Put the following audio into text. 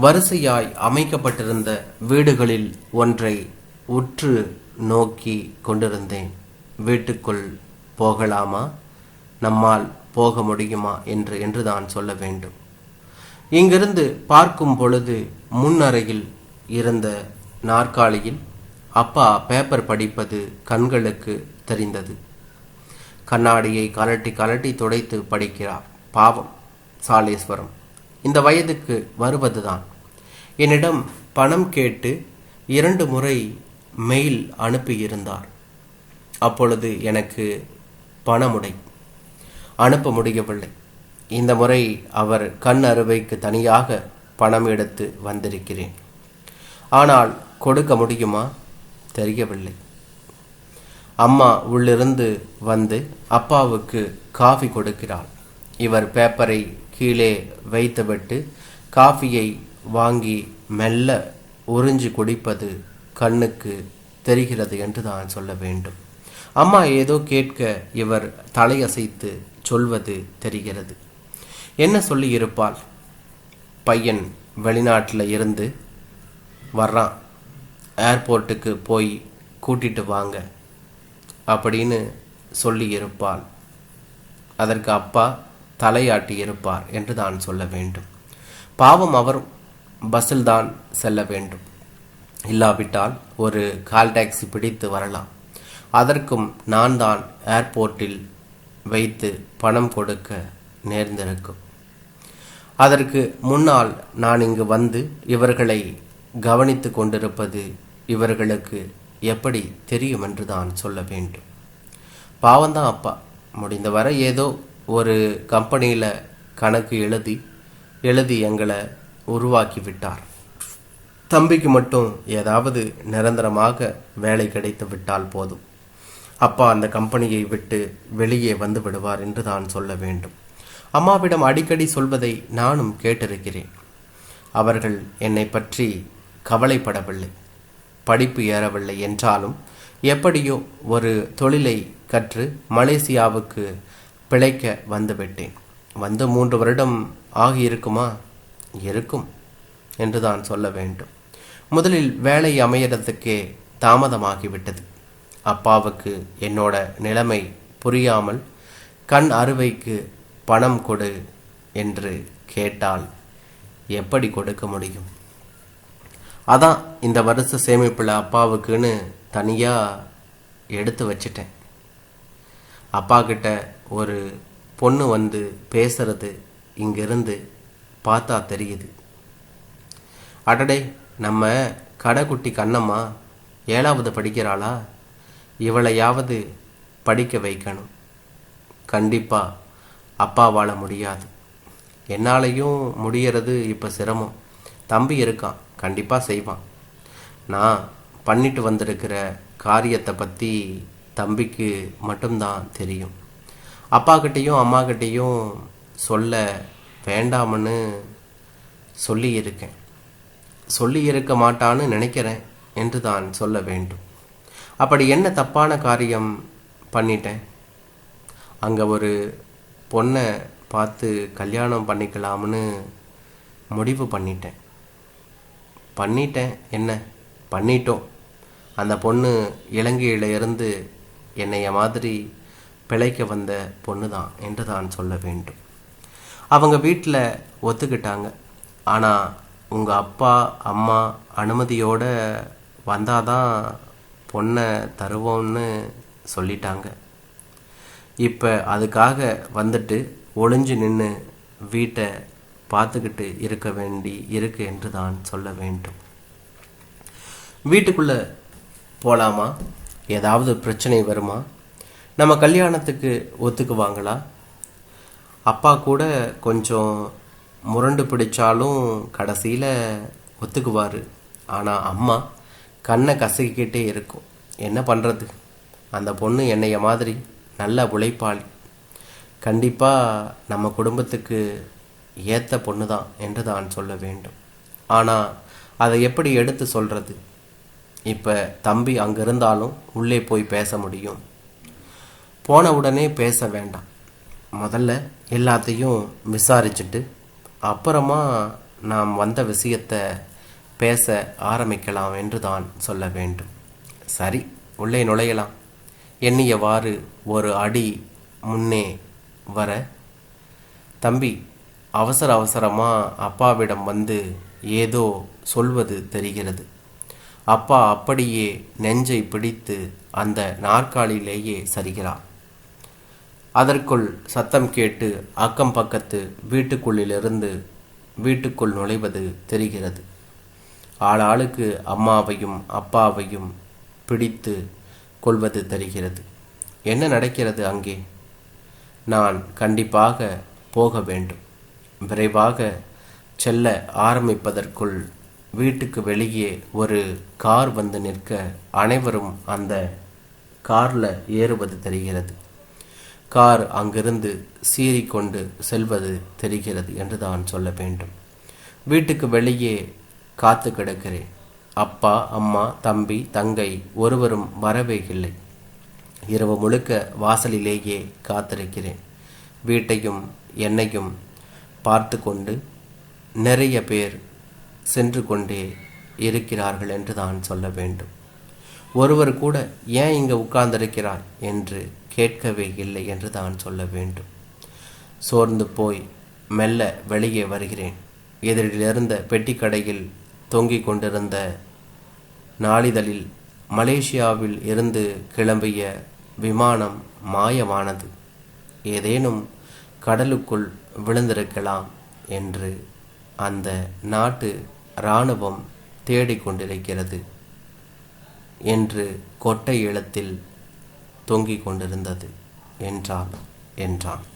வரிசையாய் அமைக்கப்பட்டிருந்த வீடுகளில் ஒன்றை உற்று நோக்கி கொண்டிருந்தேன். வீட்டுக்குள் போகலாமா? நம்மால் போக முடியுமா? என்று என்று தான் சொல்ல வேண்டும். இங்கிருந்து பார்க்கும் பொழுது முன்னறையில் இருந்த நாற்காலியில் அப்பா பேப்பர் படிப்பது கண்களுக்கு தெரிந்தது. கண்ணாடியை கலட்டி கலட்டி துடைத்து படிக்கிறார். பாவம் சாலேஸ்வரம். இந்த வயதுக்கு வருவதுதான். என்னிடம் பணம் கேட்டு இரண்டு முறை மெயில் அனுப்பியிருந்தார். அப்பொழுது எனக்கு பணமுடை. அனுப்ப முடியவில்லை. இந்த முறை அவர் கண் அறுவைக்கு தனியாக பணம் எடுத்து வந்திருக்கிறேன். ஆனால் கொடுக்க முடியுமா? தெரியவில்லை. அம்மா உள்ளிருந்து வந்து அப்பாவுக்கு காஃபி கொடுக்கிறாள். இவர் பேப்பரை கீழே வைத்துவிட்டு காஃபியை வாங்கி மெல்ல உறிஞ்சி குடிப்பது கண்ணுக்கு தெரிகிறது என்று தான் சொல்ல வேண்டும். அம்மா ஏதோ கேட்க இவர் தலையசைத்து சொல்வது தெரிகிறது. என்ன சொல்லியிருப்பாள் பையன் வெளிநாட்டில் இருந்து வர்றான். ஏர்போர்ட்டுக்கு போய் கூட்டிட்டு வாங்க அப்படின்னு சொல்லி இருப்பாள். அதற்கு அப்பா தலையாட்டி இருப்பார் என்று தான் சொல்ல வேண்டும். பாவம் அவர் பஸ்ஸில் தான் செல்ல வேண்டும். இல்லாவிட்டால் ஒரு கால் டாக்ஸி பிடித்து வரலாம். அதற்கும் நான் தான் ஏர்போர்ட்டில் வைத்து பணம் கொடுக்க நேர்ந்திருக்கும். அதற்கு முன்னால் நான் இங்கு வந்து இவர்களை கவனித்து கொண்டிருப்பது இவர்களுக்கு எப்படி தெரியும் என்று தான் சொல்ல வேண்டும். பாவம்தான் அப்பா. முடிந்தவரை ஏதோ ஒரு கம்பெனியில் கணக்கு எழுதி எழுதி எங்களை உருவாக்கி விட்டார் தம்பிக்கு மட்டும் ஏதாவது நிரந்தரமாக வேலை கிடைத்து விட்டால் போதும். அப்பா அந்த கம்பெனியை விட்டு வெளியே வந்து விடுவார் என்று தான் சொல்ல வேண்டும். அம்மாவிடம் அடிக்கடி சொல்வதை நானும் கேட்டிருக்கிறேன். அவர்கள் என்னை பற்றி கவலைப்படவில்லை. படிப்பு ஏறவில்லை என்றாலும் எப்படியோ ஒரு தொழிலை கற்று மலேசியாவுக்கு பிழைக்க வந்துவிட்டேன். வந்து மூன்று வருடம் ஆகியிருக்குமா? இருக்கும் என்று தான் சொல்ல வேண்டும். முதலில் வேலை அமையறதுக்கே தாமதமாகிவிட்டது. அப்பாவுக்கு என்னோட நிலைமை புரியாமல் கண் அறுவைக்கு பணம் கொடு என்று கேட்டால் எப்படி கொடுக்க முடியும்? அதான் இந்த வருஷ சேமிப்பில் அப்பாவுக்குன்னு தனியாக எடுத்து வச்சிட்டேன். அப்பா கிட்ட ஒரு பொண்ணு வந்து பேசுறது இங்கிருந்து பார்த்தா தெரியுது. அடடே நம்ம கடைக்குட்டி கண்ணம்மா ஏழாவது படிக்கிறாளா? இவளையாவது படிக்க வைக்கணும். கண்டிப்பாக அப்பாவால் முடியாது. என்னாலையும் முடியறது இப்போ சிரமம். தம்பி இருக்கான் கண்டிப்பாக செய்வான். நான் பண்ணிட்டு வந்திருக்கிற காரியத்தை பற்றி தம்பிக்கு மட்டும்தான் தெரியும். அப்பாக்கிட்டேயும் அம்மாக்கிட்டேயும் சொல்ல வேண்டாம்னு சொல்லி இருக்கேன் சொல்லி இருக்க மாட்டான்னு நினைக்கிறேன் என்று தான் சொல்ல வேண்டும். அப்படி என்ன தப்பான காரியம் பண்ணிட்டேன்? அங்கே ஒரு பொண்ணை பார்த்து கல்யாணம் பண்ணிக்கலாம்னு முடிவு பண்ணிட்டேன். பண்ணிட்டேன். என்ன? பண்ணிட்டோம். அந்த பொண்ணு இலங்கையில இருந்து என்னைய மாதிரி பிழைக்க வந்த பொண்ணு தான் என்று தான் சொல்ல வேண்டும். அவங்க வீட்டில் ஒத்துக்கிட்டாங்க. ஆனால் உங்கள் அப்பா அம்மா அனுமதியோடு வந்தாதான் பொண்ணை தருவோம்னு சொல்லிட்டாங்க. இப்போ அதுக்காக வந்துட்டு ஒளிஞ்சு நின்று வீட்டை பார்த்துக்கிட்டு இருக்க வேண்டி இருக்கு என்று தான் சொல்ல வேண்டும். வீட்டுக்குள்ளே போகலாமா ஏதாவது பிரச்சனை வருமா? நம்ம கல்யாணத்துக்கு ஒத்துக்குவாங்களா? அப்பா கூட கொஞ்சம் முரண்டு பிடிச்சாலும் கடைசியில் ஒத்துக்குவார். ஆனால் அம்மா கண்ணை கசக்கிக்கிட்டே இருக்கும். என்ன பண்ணுறது அந்த பொண்ணு என்னைய மாதிரி நல்ல உழைப்பாளி. கண்டிப்பாக நம்ம குடும்பத்துக்கு ஏற்ற பொண்ணு தான் என்று தான் சொல்ல வேண்டும். ஆனால் அதை எப்படி எடுத்து சொல்கிறது இப்போ தம்பி அங்கே இருந்தாலும் உள்ளே போய் பேச முடியும். போன உடனே பேச வேண்டாம். முதல்ல எல்லாத்தையும் விசாரிச்சுட்டு அப்புறமா நாம் வந்த விஷயத்தை பேச ஆரம்பிக்கலாம் என்று தான் சொல்ல வேண்டும். சரி உள்ளே நுழையலாம். எண்ணியவாறு ஒரு அடி முன்னே வர தம்பி அவசர அவசரமாக அப்பாவிடம் வந்து ஏதோ சொல்வது தெரிகிறது. அப்பா அப்படியே நெஞ்சை பிடித்து அந்த நாற்காலியிலேயே சரிகிறார். அதற்குள் சத்தம் கேட்டு அக்கம் பக்கத்து வீட்டுக்குள்ளிலிருந்து வீட்டுக்குள் நுழைவது தெரிகிறது. ஆளாளுக்கு அம்மாவையும் அப்பாவையும் பிடித்து கொள்வது தெரிகிறது. என்ன நடக்கிறது அங்கே? நான் கண்டிப்பாக போக வேண்டும். விரைவாக செல்ல ஆரம்பிப்பதற்குள் வீட்டுக்கு வெளியே ஒரு கார் வந்து நிற்க அனைவரும் அந்த காரில் ஏறுவது தெரிகிறது. கார் அங்கிருந்து சீறிக்கொண்டு செல்வது தெரிகிறது என்று தான் சொல்ல வேண்டும். வீட்டுக்கு வெளியே காத்து கிடக்கிறேன். அப்பா அம்மா தம்பி தங்கை ஒருவரும் வரவே இல்லை. இரவு முழுக்க வாசலிலேயே காத்திருக்கிறேன். வீட்டையும் என்னையும் பார்த்து கொண்டு நிறைய பேர் சென்று கொண்டே இருக்கிறார்கள் என்று தான் சொல்ல வேண்டும். ஒருவர் கூட ஏன் இங்கே உட்கார்ந்திருக்கிறார் என்று கேட்கவே இல்லை என்று தான் சொல்ல வேண்டும். சோர்ந்து போய் மெல்ல வெளியே வருகிறேன். எதிரிலிருந்த பெட்டிக்கடையில் தொங்கிக் கொண்டிருந்த நாளிதழில் மலேசியாவில் இருந்து கிளம்பிய விமானம் மாயமானது. ஏதேனும் கடலுக்குள் விழுந்திருக்கலாம் என்று அந்த நாட்டு இராணுவம் தேடிக்கொண்டிருக்கிறது என்று கொட்டை எழுத்தில் தொங்கிக் கொண்டிருந்தது. என்றான் என்றான்.